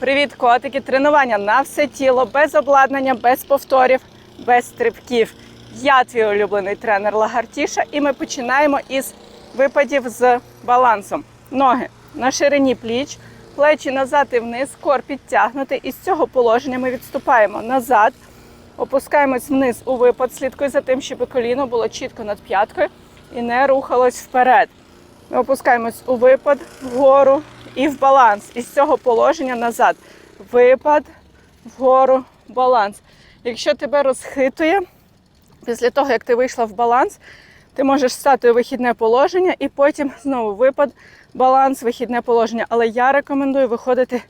Привіт, котики! Тренування на все тіло, без обладнання, без повторів, без стрибків. Я твій улюблений тренер Лагартіша, і ми починаємо із випадів з балансом. Ноги на ширині пліч, плечі назад і вниз, кор підтягнутий. І з цього положення ми відступаємо назад, опускаємось вниз у випад. Слідкуй за тим, щоб коліно було чітко над п'яткою і не рухалось вперед. Ми опускаємось у випад, вгору і в баланс. Із цього положення назад. Випад, вгору, баланс. Якщо тебе розхитує, після того, як ти вийшла в баланс, ти можеш стати у вихідне положення і потім знову випад, баланс, вихідне положення. Але я рекомендую виходити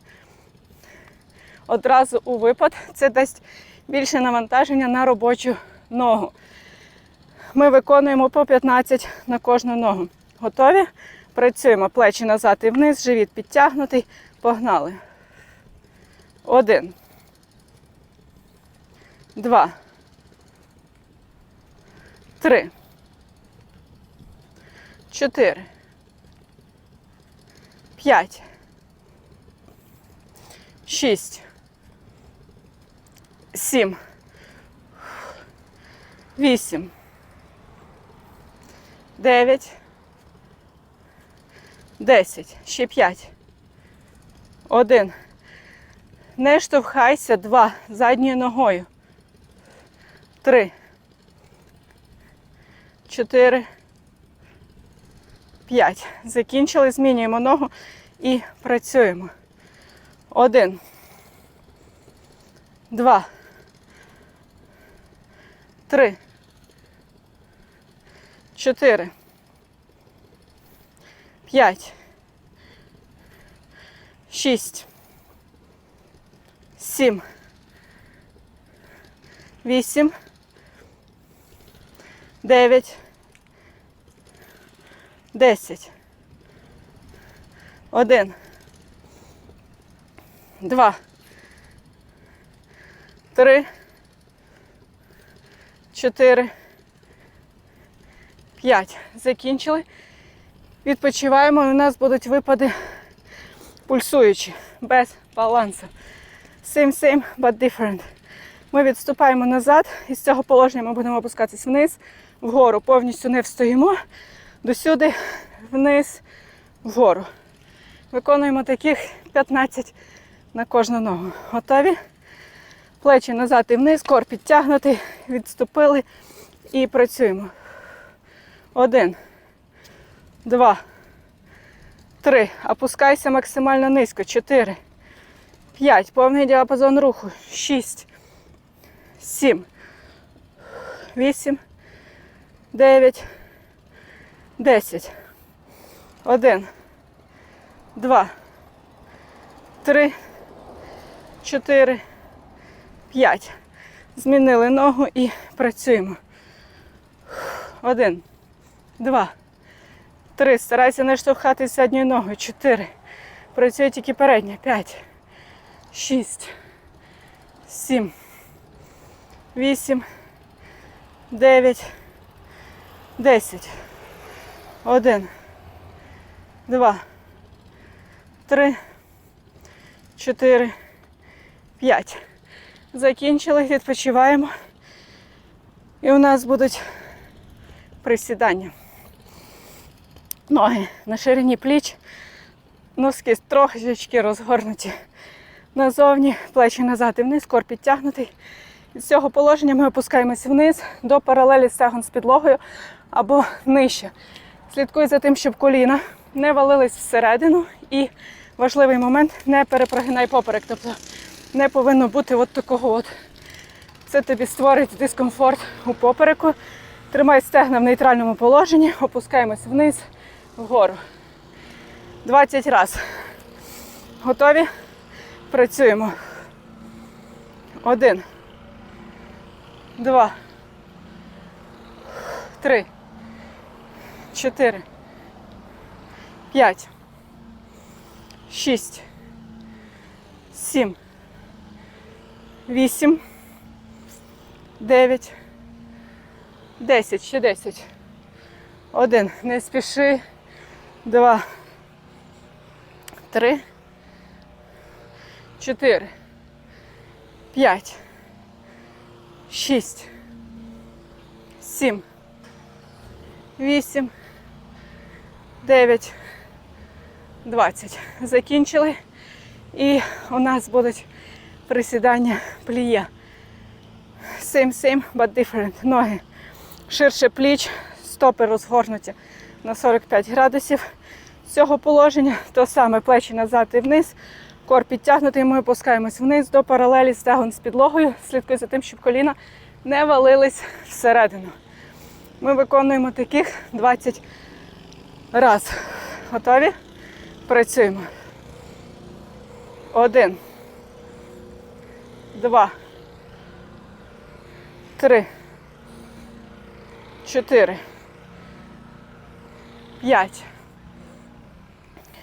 одразу у випад. Це дасть більше навантаження на робочу ногу. Ми виконуємо по 15 на кожну ногу. Готові? Працюємо плечі назад і вниз, живіт підтягнутий. Погнали. Один. Два. Три. Чотири. П'ять. Шість. Сім. Вісім. Дев'ять. Десять. Ще п'ять. Один. Не штовхайся. Два. Задньою ногою. Три. Чотири. П'ять. Закінчили. Змінюємо ногу і працюємо. Один. Два. Три. Чотири. П'ять. Шість. Сім. Вісім. Дев'ять. Десять. Один. Два. Три. Чотири. П'ять. Закінчили. Відпочиваємо, і у нас будуть випади пульсуючі, без балансу. Same, same, but different. Ми відступаємо назад, і з цього положення ми будемо опускатись вниз, вгору. Повністю не встоїмо. Досюди, вниз, вгору. Виконуємо таких 15 на кожну ногу. Готові? Плечі назад і вниз, кор підтягнутий, відступили і працюємо. Один. Два. Три. Опускайся максимально низько. Чотири. П'ять. Повний діапазон руху. Шість. Сім. Вісім. Дев'ять. Десять. Один. Два. Три. Чотири. П'ять. Змінили ногу і працюємо. Один. Два. Три. Старайся не штовхатись задньою ногою. Чотири. Працює тільки передня. П'ять. Шість. Сім. Вісім. Дев'ять. Десять. Один. Два. Три. Чотири. П'ять. Закінчили. Відпочиваємо. І у нас будуть присідання. Ноги на ширині пліч, носки трошечки розгорнуті назовні, плечі назад і вниз, кор підтягнутий. З цього положення ми опускаємось вниз до паралелі стегон з підлогою або нижче. Слідкуй за тим, щоб коліна не валились всередину. І важливий момент не перепрогинай поперек. Тобто не повинно бути от такого от. Це тобі створить дискомфорт у попереку. Тримай стегна в нейтральному положенні, опускаємось вниз, вгору. 20 разів. Готові? Працюємо. Один. Два. Три. Чотири. П'ять. Шість. Сім. Вісім. Дев'ять. Десять. Ще десять. Один. Не спіши. Два. Три. чотири, п'ять, шість, сім, вісім, дев'ять, двадцять. Закінчили. І у нас будуть присідання пліє. Same, same, but different. Ноги ширше пліч, стопи розгорнуті на 45 градусів. Цього положення то саме плечі назад і вниз. Кор підтягнутий, ми опускаємось вниз до паралелі стегон з підлогою. Слідкуй за тим, щоб коліна не валились всередину. Ми виконуємо таких 20 раз. Готові? Працюємо. Один. Два. Три. Чотири. П'ять.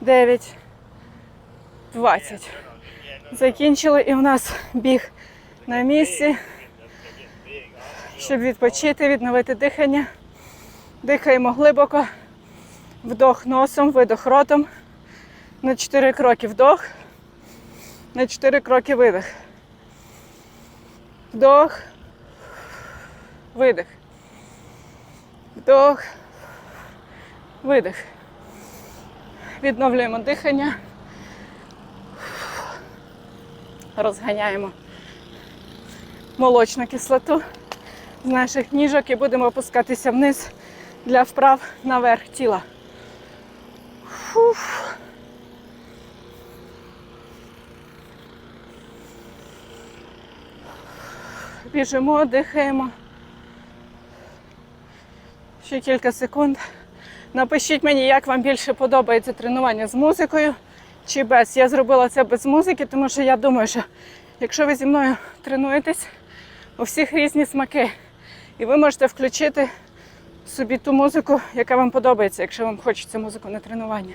Дев'ять. Двадцять. Закінчили і у нас біг на місці, щоб відпочити, відновити дихання. Дихаємо глибоко. Вдох носом, видох ротом. На 4 кроки вдох. На 4 кроки видих. Вдох. Видих. Вдох. Видих. Відновлюємо дихання. Розганяємо молочну кислоту з наших ніжок і будемо опускатися вниз для вправ наверх тіла. Фуф. Біжимо, дихаємо. Ще кілька секунд. Напишіть мені, як вам більше подобається тренування з музикою чи без. Я зробила це без музики, тому що я думаю, що якщо ви зі мною тренуєтесь, у всіх різні смаки. І ви можете включити собі ту музику, яка вам подобається, якщо вам хочеться музику на тренування.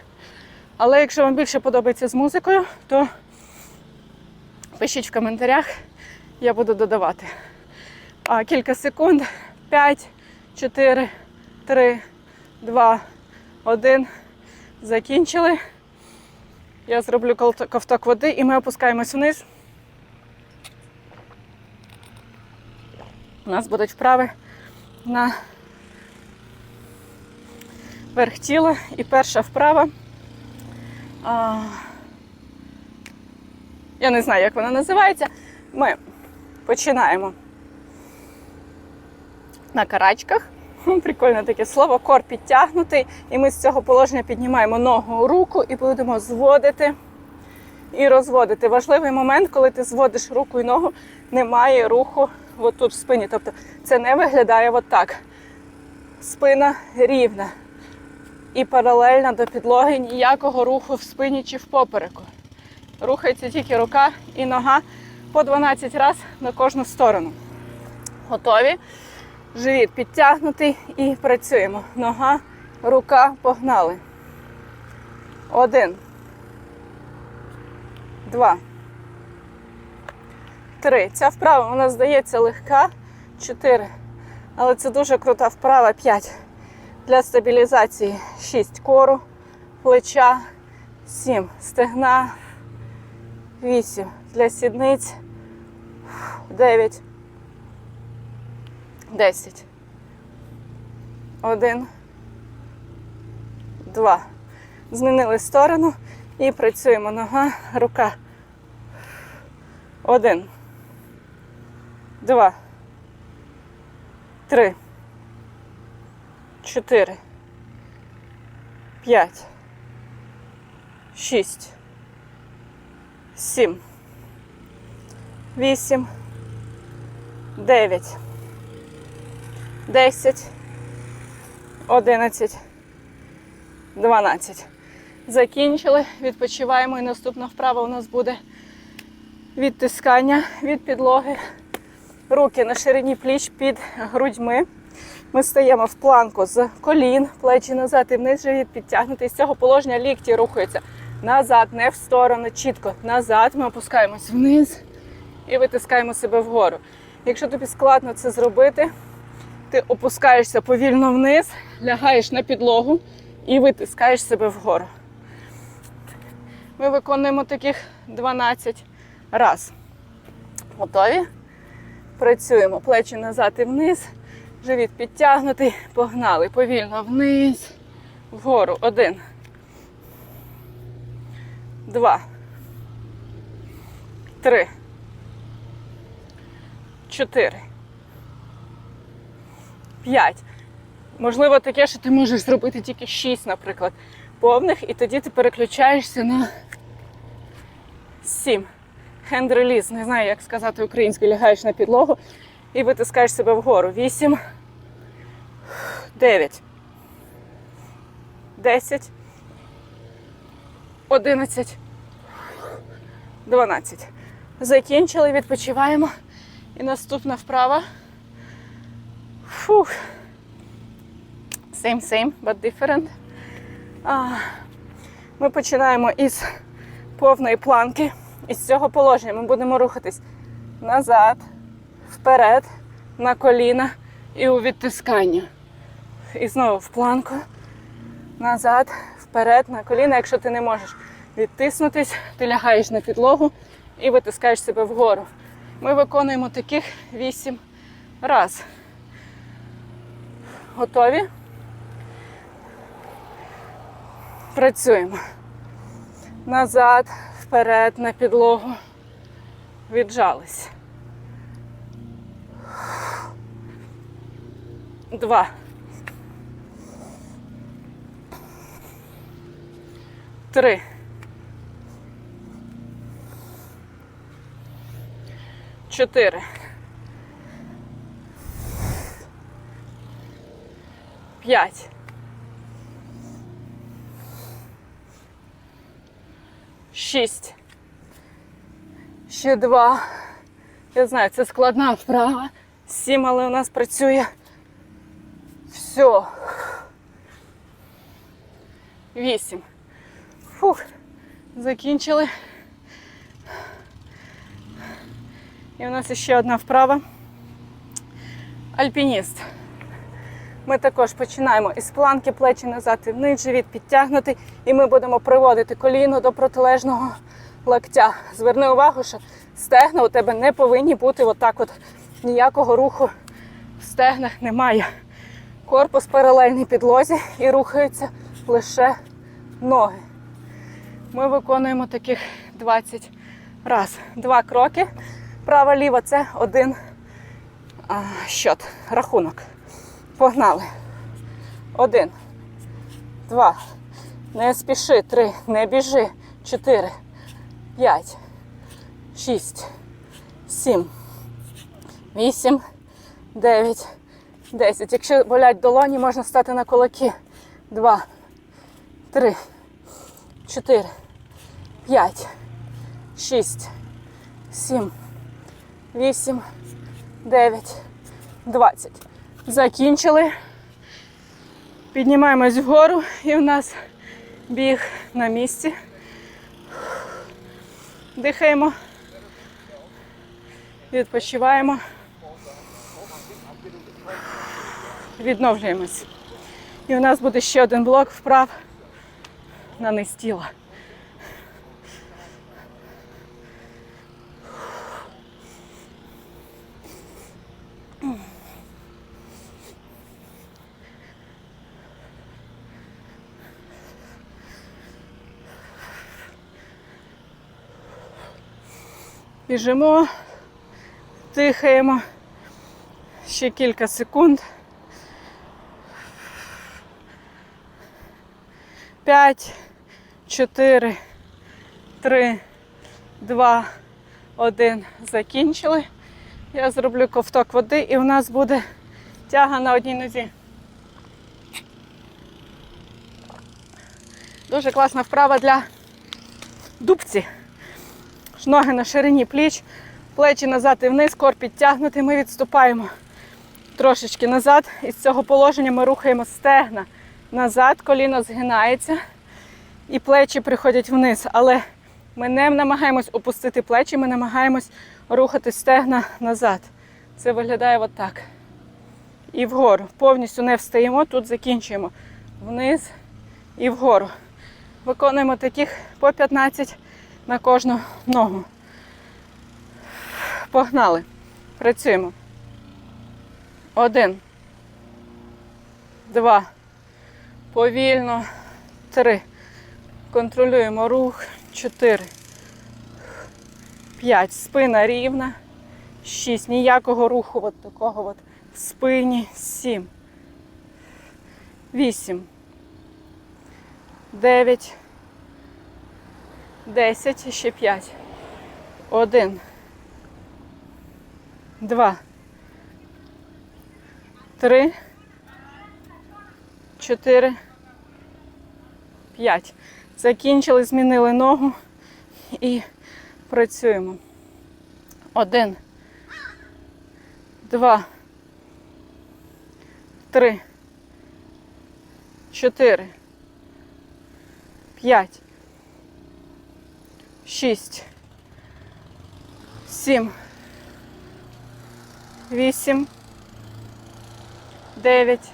Але якщо вам більше подобається з музикою, то пишіть в коментарях, я буду додавати. А, кілька секунд. 5, 4, 3, 2, 1. Закінчили. Я зроблю ковток води і ми опускаємось вниз. У нас будуть вправи на верх тіла. І перша вправа. Я не знаю, як вона називається. Ми починаємо на карачках. Прикольне таке слово, кор підтягнутий. І ми з цього положення піднімаємо ногу руку і будемо зводити і розводити. Важливий момент, коли ти зводиш руку і ногу, немає руху отут в спині. Тобто це не виглядає отак. Спина рівна і паралельна до підлоги ніякого руху в спині чи в попереку. Рухається тільки рука і нога по 12 разів на кожну сторону. Готові? Живіт підтягнутий і працюємо. Нога, рука, погнали. Один. Два. Три. Ця вправа вона здається легка. Чотири. Але це дуже крута вправа. П'ять. Для стабілізації. Шість. Кору, плеча. Сім. Стегна. Вісім. Для сідниць. Дев'ять. Десять. Один. Два. Змінили сторону і працюємо. Нога, рука. Один. Два. Три. Чотири. П'ять. Шість. Сім. Вісім. Дев'ять. 10, 11, 12. Закінчили, відпочиваємо і наступна вправа у нас буде відтискання від підлоги. Руки на ширині пліч під грудьми. Ми стаємо в планку з колін, плечі назад і вниз живіт підтягнутий. З цього положення лікті рухаються назад, не в сторону, чітко назад. Ми опускаємось вниз і витискаємо себе вгору. Якщо тобі складно це зробити, ти опускаєшся повільно вниз, лягаєш на підлогу і витискаєш себе вгору. Ми виконуємо таких 12 раз. Готові? Працюємо плечі назад і вниз. Живіт підтягнутий. Погнали. Повільно вниз. Вгору. Один. Два. Три. Чотири. П'ять. Можливо, таке, що ти можеш зробити тільки шість, наприклад, повних, і тоді ти переключаєшся на сім. Хенд реліз, не знаю, як сказати українською, лягаєш на підлогу і витискаєш себе вгору. Вісім. Дев'ять. Десять. Одинадцять. Дванадцять. Закінчили, відпочиваємо. І наступна вправа. Фух. Same, same, but different. Ми починаємо із повної планки. Із цього положення ми будемо рухатись назад, вперед, на коліна і у відтискання. І знову в планку. Назад, вперед, на коліна. Якщо ти не можеш відтиснутись, ти лягаєш на підлогу і витискаєш себе вгору. Ми виконуємо таких 8 раз. Готові? Працюємо. Назад, вперед, на підлогу. Віджались. Два. Три. Чотири. П'ять. Шість. Ще два. Я знаю, це складна вправа. Сім, але у нас працює. Все. Вісім. Фух. Закінчили. І у нас ще одна вправа. Альпініст. Ми також починаємо із планки, плечі назад і вниз, живіт підтягнутий, і ми будемо приводити коліно до протилежного локтя. Зверни увагу, що стегна у тебе не повинні бути отак от ніякого руху в стегнах немає. Корпус паралельний підлозі і рухаються лише ноги. Ми виконуємо таких 20 раз. Два кроки. Право-ліво це один а, щот, рахунок. Погнали. Один. Два. Не спіши. Три. Не біжи. Чотири. П'ять. Шість. Сім. Вісім. Дев'ять. Десять. Якщо болять долоні, можна стати на кулаки. Два. Три. Чотири. П'ять. Шість. Сім. Вісім. Дев'ять. Двадцять. Закінчили. Піднімаємось вгору і в нас біг на місці. Дихаємо. Відпочиваємо. Відновлюємось. І у нас буде ще один блок вправ на низ тіла. Біжимо, дихаємо ще кілька секунд. П'ять, чотири, три, два, один. Закінчили. Я зроблю ковток води і у нас буде тяга на одній нозі. Дуже класна вправа для дубці. Ноги на ширині пліч, плечі назад і вниз, кор підтягнутий. Ми відступаємо трошечки назад. І з цього положення ми рухаємо стегна назад, коліно згинається і плечі приходять вниз. Але ми не намагаємось опустити плечі, ми намагаємось рухати стегна назад. Це виглядає отак. І вгору. Повністю не встаємо, тут закінчуємо. Вниз і вгору. Виконуємо таких по 15 на кожну ногу. Погнали. Працюємо. Один. Два. Повільно. Три. Контролюємо рух. Чотири. П'ять. Спина рівна. Шість. Ніякого руху от такого от в спині. Сім. Вісім. Дев'ять. Десять. І ще п'ять. Один. Два. Три. Чотири. П'ять. Закінчили, змінили ногу і працюємо. Один. Два. Три. Чотири. П'ять. Шість. Сім. Вісім. Дев'ять.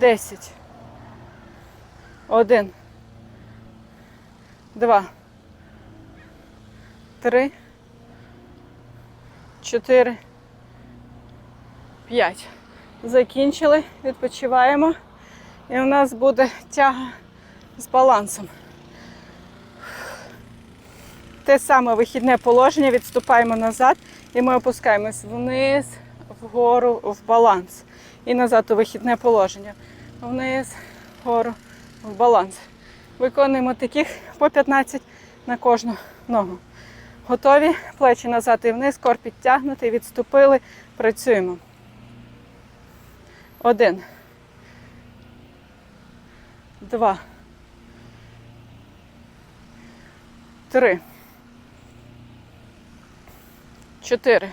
Десять. Один. Два. Три. Чотири. П'ять. Закінчили. Відпочиваємо. І у нас буде тяга з балансом. Те саме вихідне положення, відступаємо назад і ми опускаємось вниз, вгору, в баланс. І назад у вихідне положення. Вниз, вгору, в баланс. Виконуємо таких по 15 на кожну ногу. Готові? Плечі назад і вниз, кор підтягнутий, відступили, працюємо. Один. Два. Три. Чотири.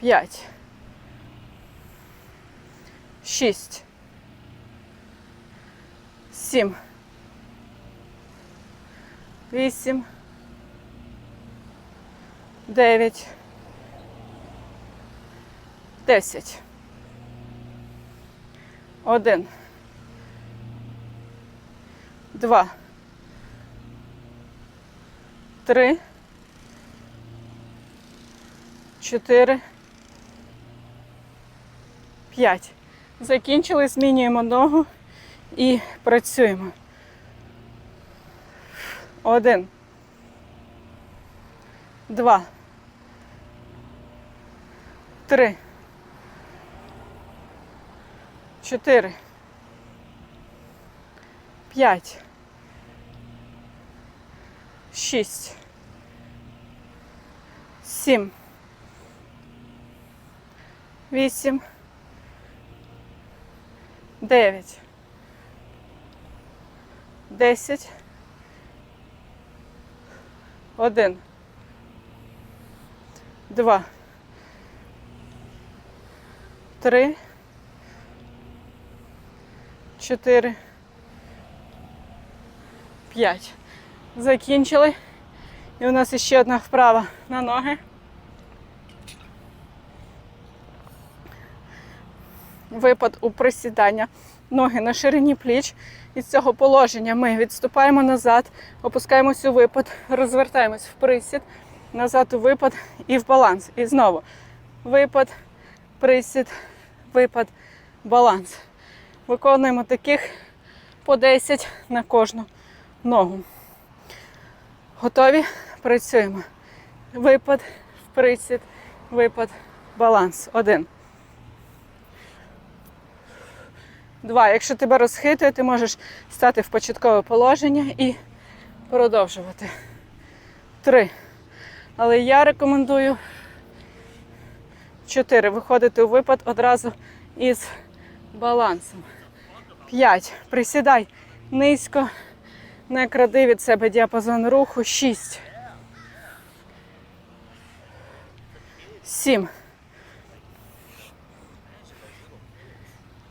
П'ять. Шість. Сім. Вісім. Дев'ять. Десять. Один. Два. Три. Чотири. П'ять. Закінчили, змінюємо ногу і працюємо. Один. Два. Три. Чотири. П'ять. Шість. Сім. Вісім. Дев'ять. Десять. Один. Два. Три. Чотири. П'ять. Закінчили. І у нас ще одна вправа на ноги. Випад у присідання. Ноги на ширині пліч. Із цього положення ми відступаємо назад, опускаємось у випад, розвертаємось в присід, назад у випад і в баланс. І знову випад, присід, випад, баланс. Виконуємо таких по 10 на кожну ногу. Готові? Працюємо. Випад, присід, випад, баланс. Один. Два. Якщо тебе розхитує, ти можеш стати в початкове положення і продовжувати. Три. Але я рекомендую чотири. Виходити у випад одразу із балансом. П'ять. Присідай низько. Не кради від себе діапазон руху. Шість. Сім.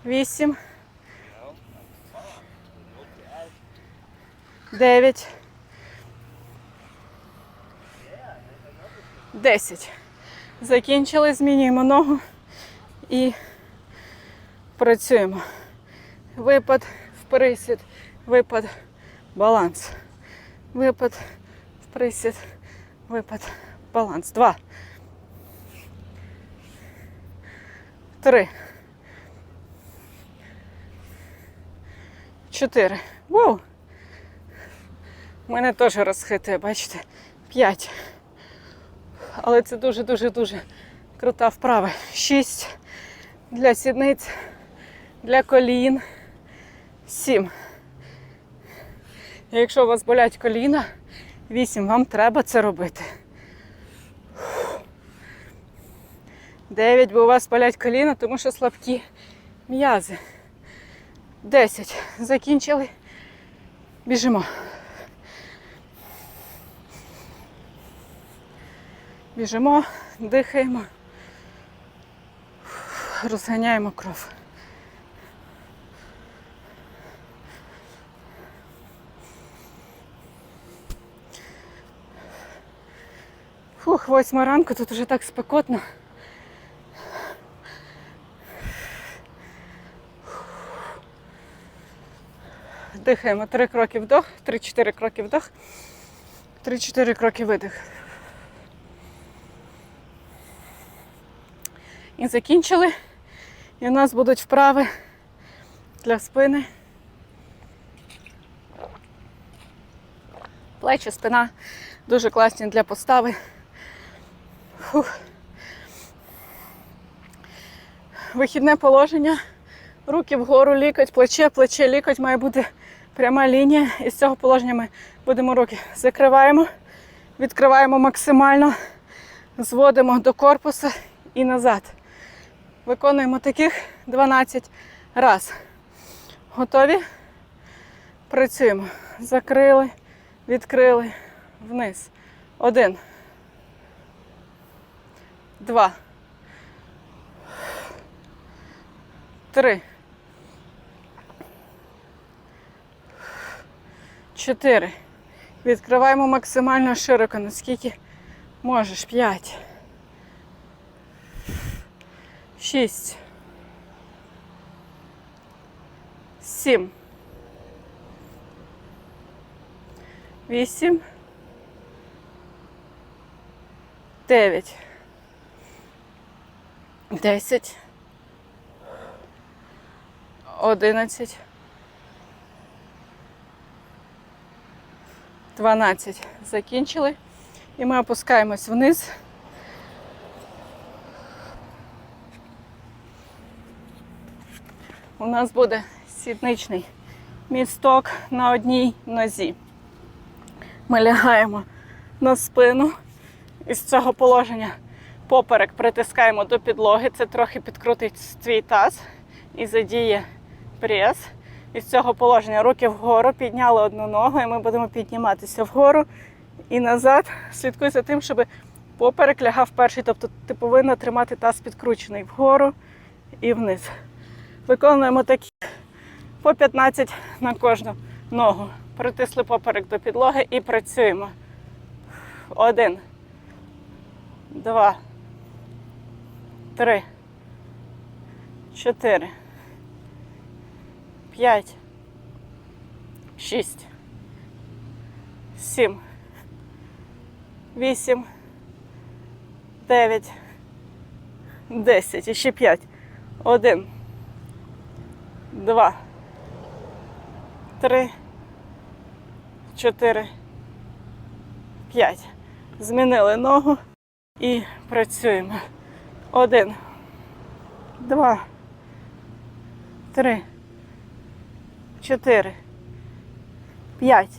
Вісім. Дев'ять. Десять. Закінчили, змінюємо ногу і працюємо. Випад в присід, випад, баланс. Випад в присід, випад, баланс. Два. Три. Чотири. Воу. Мене теж розхитує, бачите? П'ять. Але це дуже-дуже-дуже крута вправа. Шість для сідниць, для колін. Сім. Якщо у вас болять коліна, вісім, вам треба це робити. Дев'ять, бо у вас болять коліна, тому що слабкі м'язи. Десять. Закінчили. Біжимо. Біжимо, дихаємо, розганяємо кров. Фух, восьма ранку, тут уже так спекотно. Дихаємо три кроки вдох, три-чотири кроки вдох, три-чотири кроки видих. І закінчили. І у нас будуть вправи для спини. Плечі, спина дуже класні для постави. Фух. Вихідне положення. Руки вгору, лікоть, плече, плече, лікоть має бути пряма лінія. І з цього положення ми будемо руки закриваємо, відкриваємо максимально, зводимо до корпусу і назад. Виконуємо таких 12 раз. Готові? Працюємо. Закрили, відкрили, вниз. Один. Два. Три. Чотири. Відкриваємо максимально широко, наскільки можеш. П'ять. Шість. Сім. Вісім. Дев'ять. Десять. Одинадцять. Дванадцять. Закінчили. І ми опускаємось вниз. У нас буде сідничний місток на одній нозі. Ми лягаємо на спину. Із цього положення поперек притискаємо до підлоги. Це трохи підкрутить твій таз і задіє прес. Із цього положення руки вгору, підняли одну ногу, і ми будемо підніматися вгору і назад. Слідкуй за тим, щоб поперек лягав перший. Тобто ти повинна тримати таз підкручений вгору і вниз. Виконуємо такі. По 15 на кожну ногу. Притисли поперек до підлоги і працюємо. Один, два, три, чотири, п'ять, шість, сім, вісім, дев'ять, десять. І ще п'ять. Один два, три, чотири, п'ять. Змінили ногу і працюємо. Один, два, три, чотири, п'ять,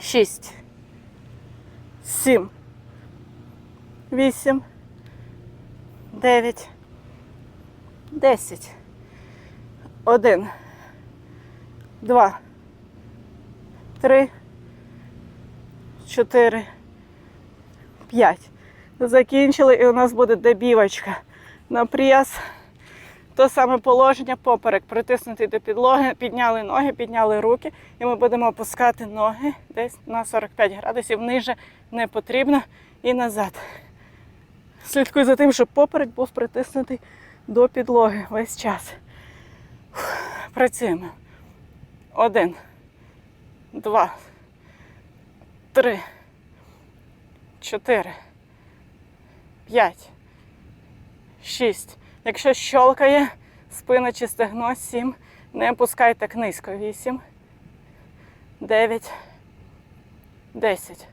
шість, сім, вісім, дев'ять, десять. Один. Два. Три. Чотири. П'ять. Закінчили, і у нас буде добівочка на прес. То саме положення поперек притиснути до підлоги, підняли ноги, підняли руки, і ми будемо опускати ноги десь на 45 градусів ниже не потрібно і назад. Слідкуй за тим, щоб поперек був притиснутий до підлоги весь час. Працюємо. Один, два, три, чотири, п'ять, шість. Якщо щолкає спина чи стегно, сім. Не опускай так низько. Вісім, дев'ять, десять.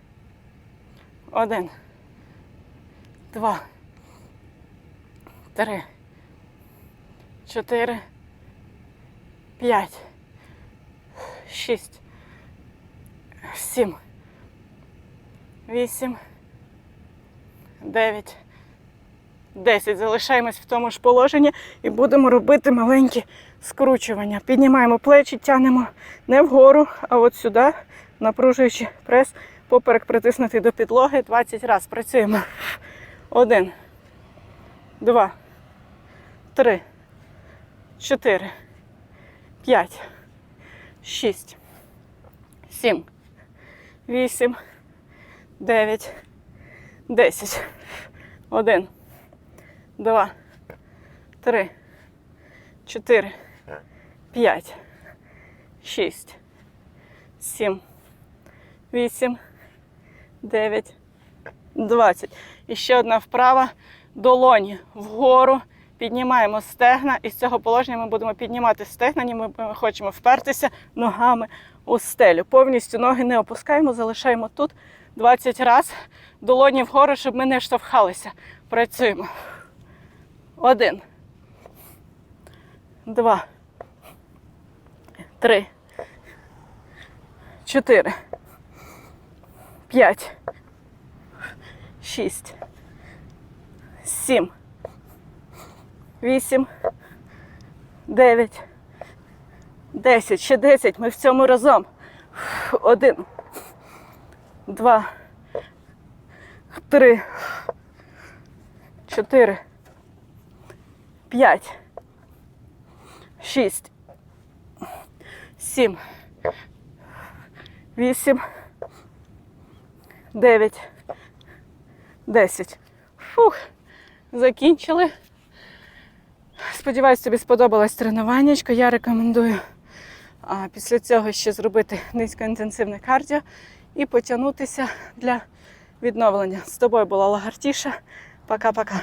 Один, два, три, чотири, п'ять, шість, сім, вісім, дев'ять. 10. Залишаємось в тому ж положенні і будемо робити маленькі скручування. Піднімаємо плечі, тягнемо не вгору, а от сюди, напружуючи прес, поперек притиснути до підлоги 20 разів. Працюємо. Один, два, три, чотири, п'ять, шість, сім, вісім, дев'ять, десять. Один два, три, чотири, п'ять, шість, сім, вісім, дев'ять, двадцять. І ще одна вправа. Долоні вгору. Піднімаємо стегна. І з цього положення ми будемо піднімати стегна, ніби ми хочемо впертися ногами у стелю. Повністю ноги не опускаємо, залишаємо тут 20 разів. Долоні вгору, щоб ми не штовхалися. Працюємо. Один. Два. Три. Чотири. П'ять. Шість. Сім. Вісім. Дев'ять. Десять. Ще десять. Ми в цьому разом. Один. Два. Три. Чотири. П'ять. Шість. Сім. Вісім. Дев'ять. Десять. Фух. Закінчили. Сподіваюсь, тобі сподобалось тренуваннячко. Я рекомендую а, після цього ще зробити низькоінтенсивне кардіо і потягнутися для відновлення. З тобою була Лагартіша. Пока-пока.